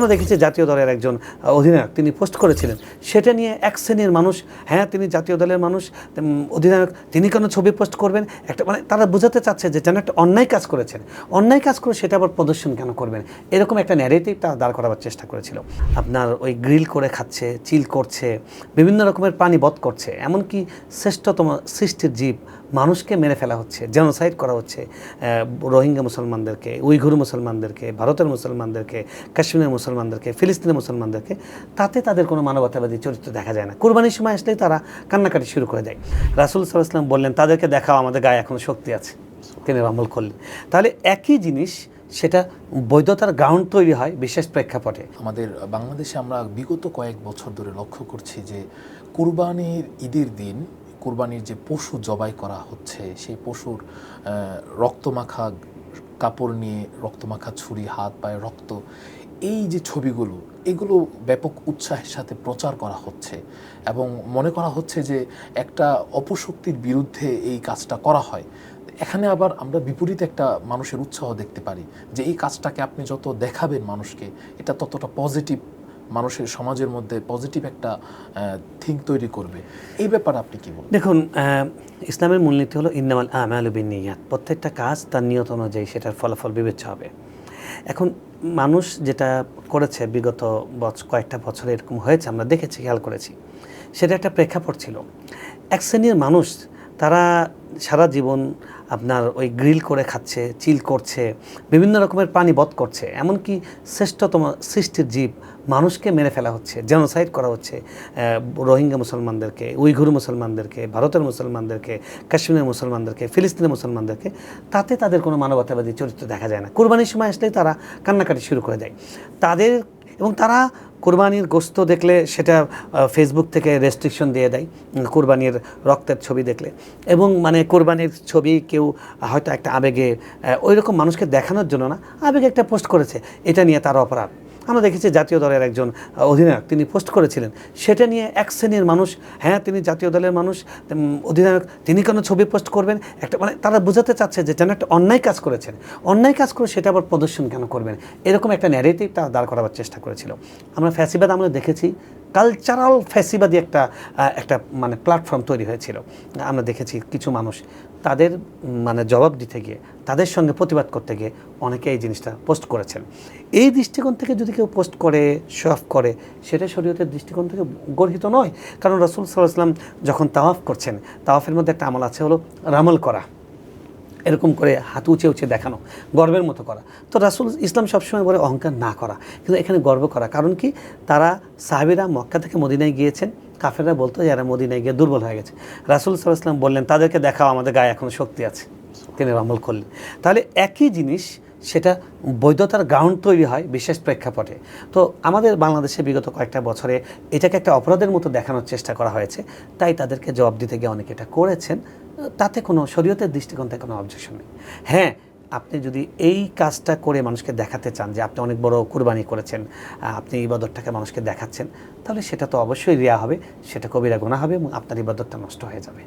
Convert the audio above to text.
আমরা দেখেছি জাতীয় দলের একজন অধিনায়ক তিনি পোস্ট করেছিলেন। সেটা নিয়ে এক শ্রেণির মানুষ হ্যাঁ তিনি জাতীয় দলের মানুষ অধিনায়ক, তিনি কেন ছবি পোস্ট করবেন? একটা মানে তারা বোঝাতে চাচ্ছে যে যেন একটা অন্যায় কাজ করেছেন। অন্যায় কাজ করে সেটা আবার প্রদর্শন কেন করবেন? এরকম একটা ন্যারেটিভ তারা দাঁড় করাবার চেষ্টা করেছিল। আপনার ওই গ্রিল করে খাচ্ছে চিল করছে, বিভিন্ন রকমের প্রাণী বধ করছে, এমনকি শ্রেষ্ঠতম সৃষ্টির জীব মানুষকে মেরে ফেলা হচ্ছে জেনোসাইড করা হচ্ছে রোহিঙ্গা মুসলমানদেরকে, উইঘুর মুসলমানদেরকে, ভারতের মুসলমানদেরকে, কাশ্মীরের মুসলমানদেরকে ফিলিস্তিনের মুসলমানদেরকে, তাতে তাদের কোনো মানবতাবাদী চরিত্র দেখা যায় না। কোরবানির সময় আসলেই তারা কান্নাকাটি শুরু করে দেয়। রাসুল সাল্লাহাম বললেন, তাদেরকে দেখাও, আমাদের গায়ে এখনও শক্তি আছে। তিনি আমল করলেন। তাহলে একই জিনিস, সেটা বৈধতার গ্রাউন্ড তৈরি হয় বিশেষ প্রেক্ষাপটে। আমাদের বাংলাদেশে আমরা বিগত কয়েক বছর ধরে লক্ষ্য করছি যে, কুরবানির ঈদের দিন, কুরবানির যে পশু জবাই করা হচ্ছে, সেই পশুর রক্তমাখা কাপড় নিয়ে রক্তমাখা ছুরি, হাত, পায়ে রক্ত এই যে ছবিগুলো, এগুলো ব্যাপক উৎসাহের সাথে প্রচার করা হচ্ছে এবং মনে করা হচ্ছে যে একটা অপশক্তির বিরুদ্ধে এই কাজটা করা হয়। এখানে আবার আমরা বিপরীত একটা মানুষের উৎসাহ দেখতে পারি যে এই কাজটাকে আপনি যত দেখাবেন মানুষকে, এটা ততটা পজিটিভ মানুষের সমাজের মধ্যে পজিটিভ একটা থিঙ্ক তৈরি করবে। এই ব্যাপারে আপনি কি বলবেন? দেখুন ইসলামের মূলনীতি হলো ইন্নামাল আমাল প্রত্যেকটা কাজ তার নিয়ত অনুযায়ী সেটার ফলাফল বিবেচ্য হবে। এখন মানুষ যেটা করেছে বিগত বছর কয়েকটা বছরে এরকম হয়েছে, আমরা দেখেছি, খেয়াল করেছি, সেটা একটা প্রেক্ষাপট ছিল। এক শ্রেণির মানুষ তারা সারা জীবন আপনার ওই গ্রিল করে খাচ্ছে, চিল করছে, বিভিন্ন রকমের প্রাণী বধ করছে। এমনকি শ্রেষ্ঠতম সৃষ্টির জীব মানুষকে মেরে ফেলা হচ্ছে জেনোসাইড করা হচ্ছে রোহিঙ্গা মুসলমানদেরকে, উইঘুর মুসলমানদেরকে, ভারতের মুসলমানদেরকে, কাশ্মীরের মুসলমানদেরকে, ফিলিস্তিনের মুসলমানদেরকে, তাতে তাদের কোনো মানবতাবাদী চরিত্র দেখা যায় না। কোরবানির সময় আসলেই তারা কান্নাকাটি শুরু করে দেয়। তাদের এবং তারা কোরবানির গোস্ত দেখলে সেটা ফেসবুক থেকে রেস্ট্রিকশন দিয়ে দেয় কোরবানির রক্তের ছবি দেখলে। এবং মানে কোরবানির ছবি কেউ হয়তো একটা আবেগে ওই রকম মানুষকে দেখানোর জন্য না, আবেগে একটা পোস্ট করেছে। এটা নিয়ে তার অপরাধ। আমরা দেখেছি জাতীয় দলের একজন অধিনায়ক তিনি পোস্ট করেছিলেন। সেটা নিয়ে এক শ্রেণির মানুষ হ্যাঁ তিনি জাতীয় দলের মানুষ অধিনায়ক, তিনি কেন ছবি পোস্ট করবেন? একটা মানে তারা বোঝাতে চাচ্ছে যে যেন একটা অন্যায় কাজ করেছেন। অন্যায় কাজ করে সেটা আবার প্রদর্শন কেন করবেন? এরকম একটা ন্যারেটিভ তারা দাঁড় করাবার চেষ্টা করেছিল। আমরা ফ্যাসিবাদ আমরা দেখেছি কালচারাল ফ্যাসিবাদী একটা একটা মানে প্ল্যাটফর্ম তৈরি হয়েছিল। আমরা দেখেছি কিছু মানুষ তাদের মানে জবাব দিতে গিয়ে, তাদের সঙ্গে প্রতিবাদ করতে গিয়ে অনেকে এই জিনিসটা পোস্ট করেছেন। এই দৃষ্টিকোণ থেকে যদি কেউ পোস্ট করে শফ করে, সেটা শরীয়তের দৃষ্টিকোণ থেকে গর্হিত নয়। কারণ রসুল সাল্লাহ যখন তাওয়াফ করছেন, তাওয়াফের মধ্যে একটা আমল আছে হলো রামল করা। এরকম করে হাত উঁচে উঁচে দেখানো, গর্বের মতো করা। তো রাসুল ইসলাম সবসময় বলে অহংকার না করা, কিন্তু এখানে গর্ব করা। কারণ কি? তারা সাহেবেরা মক্কা থেকে মদিনায় গিয়েছেন, কাফেররা বলতো যারা মদিনায় গিয়ে দুর্বল হয়ে গেছে। রাসুল ইসলাম বললেন, তাদেরকে দেখাও, আমাদের গায়ে এখন শক্তি আছে। তিনি আমল করলেন। তাহলে একই জিনিস সেটা বৈধতার গ্রাউন্ড তৈরি হয় বিশেষ প্রেক্ষাপটে। তো আমাদের বাংলাদেশে বিগত কয়েকটা বছরে এটাকে একটা অপরাধের মতো দেখানোর চেষ্টা করা হয়েছে। তাই তাদেরকে জবাব দিতে গিয়ে অনেকে এটা করেছেন। তাতে কোনো শরীয়তের দৃষ্টিকোণ থেকে কোনো অবজেকশন নেই। হ্যাঁ আপনি যদি এই কাজটা করে মানুষকে দেখাতে চান যে আপনি অনেক বড় কুরবানি করেছেন আপনি ইবাদতটাকে মানুষকে দেখাচ্ছেন, তাহলে সেটা তো অবশ্যই রিয়া হবে, সেটা কবিরা গোনা হবে এবং আপনার ইবাদতটা নষ্ট হয়ে যাবে।